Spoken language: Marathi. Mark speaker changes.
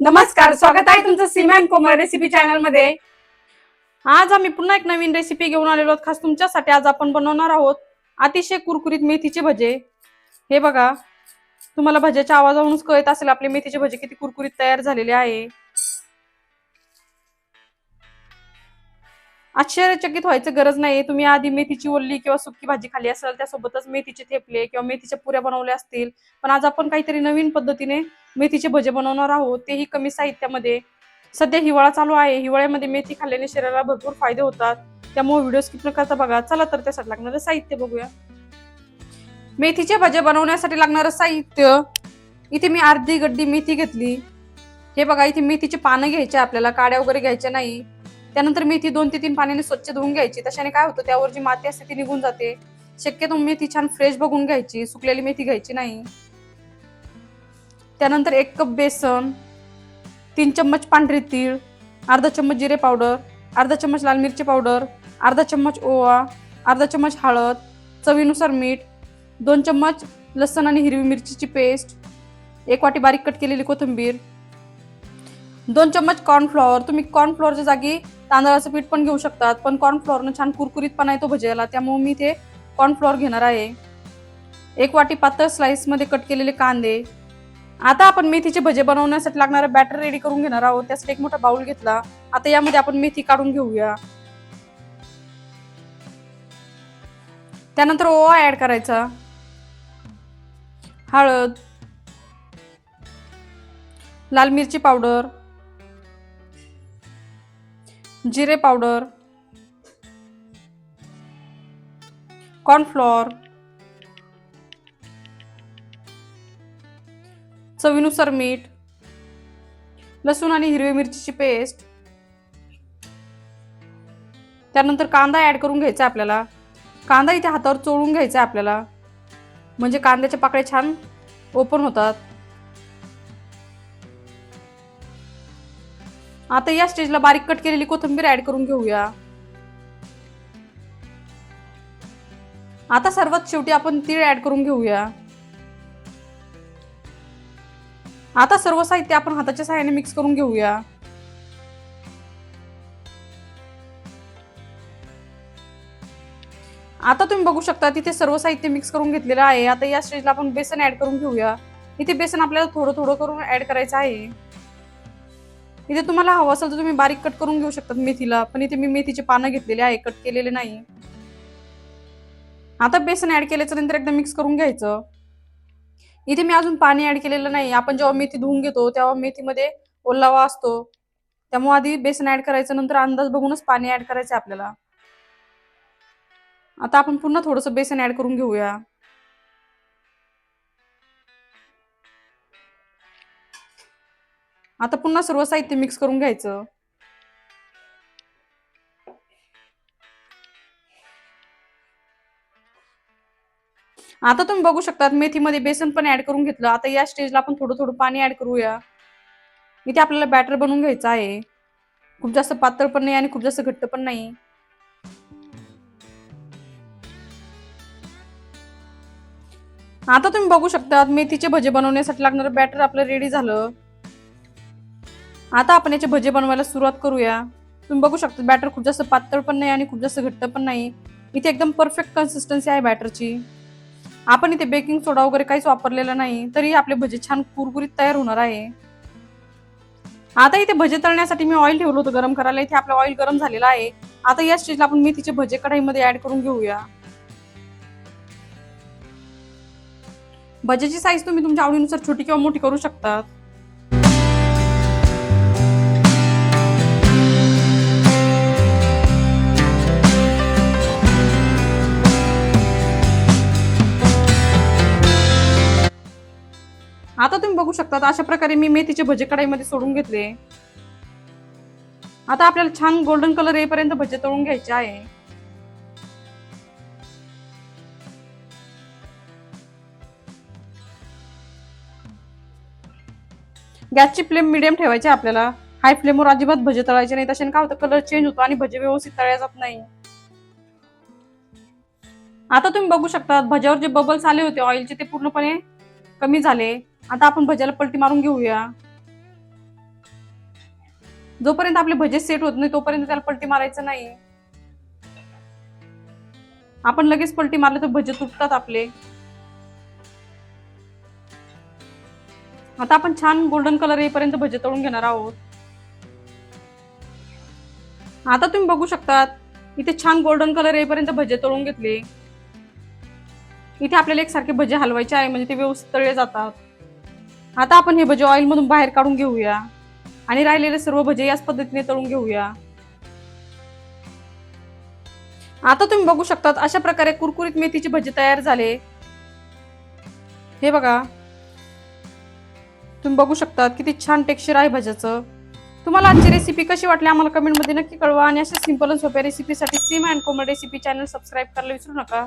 Speaker 1: नमस्कार स्वागत आहे तुमचं सीमा कोमल रेसिपी चॅनलमध्ये. आज आम्ही पुन्हा एक नवीन रेसिपी घेऊन आलेलो आहोत. खास तुमच्यासाठी आज आपण बनवणार आहोत अतिशय कुरकुरीत मेथीचे भजे. हे बघा तुम्हाला भज्याच्या आवाजावरूनच कळत असेल आपले मेथीचे भजे किती कुरकुरीत तयार झालेले आहे. आश्चर्यचकित व्हायचं गरज नाही तुम्ही आधी मेथीची ओल्ली किंवा सुकी भाजी खाली असेल त्यासोबतच मेथीचे थेपले किंवा मेथीच्या पुऱ्या बनवल्या असतील. पण आज आपण काहीतरी नवीन पद्धतीने मेथीचे भजे बनवणार आहोत. तेही कमी साहित्यामध्ये. सध्या हिवाळा चालू आहे. हिवाळ्यामध्ये मेथी खाल्ल्याने शरीराला भरपूर फायदे होतात. त्यामुळे व्हिडिओ स्किप न करता बघा. चला तर त्यासाठी लागणारं साहित्य बघूया. मेथीचे भजे बनवण्यासाठी लागणारं साहित्य. इथे मी अर्धी गड्डी मेथी घेतली. हे बघा इथे मेथीचे पानं घ्यायचे आपल्याला. काड्या वगैरे घ्यायच्या नाही. त्यानंतर मेथी दोन ते तीन पाण्याने स्वच्छ धुवून घ्यायची. तशाने काय होतं त्यावर जी माती असते ती निघून जाते. शक्यतो मेथी छान फ्रेश बघून घ्यायची सुकलेली मेथी घ्यायची नाही. त्यानंतर एक कप बेसन तीन चम्मच पांढरे तीळ अर्धा चम्मच जिरे पावडर अर्धा चम्मच लाल मिरची पावडर अर्धा चम्मच ओवा अर्धा चम्मच हळद चवीनुसार मीठ दोन चम्मच लसण आणि हिरवी मिरचीची पेस्ट एक वाटी बारीक कट केलेली कोथिंबीर दोन चम्मच कॉर्नफ्लॉवर तुम्ही कॉर्नफ्लॉवरच्या जागी तांदळाचं पीठ पण घेऊ शकतात पण कॉर्नफ्लॉवरनं छान कुरकुरीतपणा येतो भजेला त्यामुळे मी इथे कॉर्नफ्लॉवर घेणार आहे. एक वाटी पातळ स्लाइसमध्ये कट केलेले कांदे. आता आपण मेथीचे भजे बनवण्यासाठी लागणारं बॅटर रेडी करून घेणार आहोत त्यासाठी एक मोठा बाउल घेतला. आता यामध्ये आपण मेथी काढून घेऊया. त्यानंतर ओवा ऍड करायचा. हळद लाल मिरची पावडर जिरे पावडर कॉर्नफ्लॉर चवीनुसार मीठ लसूण आणि हिरवी मिरचीची पेस्ट. त्यानंतर कांदा ऍड करून घ्यायचा आपल्याला. कांदा इथे हातावर चोळून घ्यायचा आहे आपल्याला. म्हणजे कांद्याचे पाकळे छान ओपन होतात. आता या स्टेजला बारीक कट केलेली कोथिंबीर ऍड करून घेऊया. आता सर्वात शेवटी आपण तीळ ऍड करून घेऊया. आता सर्व साहित्य आपण हाताच्या सहाय्याने मिक्स करून घेऊया. आता तुम्ही बघू शकता तिथे सर्व साहित्य मिक्स करून घेतलेलं आहे. आता या स्टेजला आपण बेसन ऍड करून घेऊया. इथे बेसन आपल्याला थोडं थोडं करून ऍड करायचं आहे. इथे तुम्हाला हवं असेल तर तुम्ही बारीक कट करून घेऊ शकतात मेथीला पण इथे मी मेथीचे पानं घेतलेले आहे कट केलेले नाही. आता बेसन ऍड केल्याच्यानंतर एकदा मिक्स करून घ्यायचं. इथे मी अजून पाणी ऍड केलेलं नाही. आपण जेव्हा मेथी धुवून घेतो तेव्हा मेथीमध्ये ओलावा असतो. त्यामुळे आधी बेसन ऍड करायचं नंतर अंदाज बघूनच पाणी ऍड करायचं आपल्याला. आता आपण पुन्हा थोडंसं बेसन ऍड करून घेऊया. आता पुन्हा सर्व साहित्य मिक्स करून घ्यायचं. आता तुम्ही बघू शकतात मेथीमध्ये बेसन पण ऍड करून घेतलं. आता या स्टेजला आपण थोडं थोडं पाणी ऍड करूया. इथे आपल्याला बॅटर बनवून घ्यायचं आहे. खूप जास्त पातळ पण नाही आणि खूप जास्त घट्ट पण नाही. आता तुम्ही बघू शकता मेथीचे भजे बनवण्यासाठी लागणारं बॅटर आपलं रेडी झालं. आता आपण याचे भजे बनवायला सुरुवात करूया. तुम्ही बघू शकता बॅटर खूप जास्त पातळ पण नाही आणि खूप जास्त घट्ट पण नाही. इथे एकदम परफेक्ट कन्सिस्टन्सी आहे बॅटरची आपण इथे बेकिंग सोडा वगैरे काहीच वापरलेला नाही तरी आपले भजे छान कुरकुरीत तयार होणार आहे. आता इथे भजे तळण्यासाठी मी ऑइल ठेवलं होतं गरम करायला. इथे आपलं ऑइल गरम झालेलं आहे. आता या स्टेजला आपण मेथीचे भजे कढाईमध्ये ऍड करून घेऊया. भजेची साईज तुम्ही तुमच्या आवडीनुसार छोटी किंवा मोठी करू शकतात. आता तुम्ही बघू शकता अशा प्रकारे मी मेथीचे भजे कढाईमध्ये सोडून घेतले. आता आपल्याला छान गोल्डन कलर येईपर्यंत भजे तळून घ्यायचे आहे. गॅसची फ्लेम मिडियम ठेवायची आपल्याला. हाय फ्लेमवर अजिबात भजे तळायचे नाही तसे काय होतं कलर चेंज होतो आणि भजे व्यवस्थित तळल्या जात नाही. आता तुम्ही बघू शकता भज्यावर जे बबल्स आले होते ऑइलचे ते पूर्णपणे कमी झाले. आता आपण भज्याला पलटी मारून घेऊया. जोपर्यंत आपले भजे सेट होत नाही तोपर्यंत त्याला पलटी मारायचं नाही. आपण लगेच पलटी मारले तर भजे तुटतात आपले. आता आपण छान गोल्डन कलर येईपर्यंत भजे तळून घेणार आहोत. आता तुम्ही बघू शकतात इथे छान गोल्डन कलर येईपर्यंत भजे तळून घेतले. इथे आपल्याला एकसारखे भजे हलवायचे आहे म्हणजे ते व्यवस्थित तळले जातात. आता आपण हे भजे ऑइल मधून बाहेर काढून घेऊया. आणि राहिलेले सर्व भजे याच पद्धतीने तळून घेऊया. आता तुम्ही बघू शकतात अशा प्रकारे कुरकुरीत मेथीचे भजे तयार झाले. हे बघा. तुम्ही बघू शकता किती छान टेक्स्चर आहे भज्याचं. तुम्हाला आजची रेसिपी कशी वाटली आम्हाला कमेंटमध्ये नक्की कळवा. आणि अशा सिंपल आणि सोप्या रेसिपीसाठी Sim and Komal recipe channel subscribe करायला विसरू नका.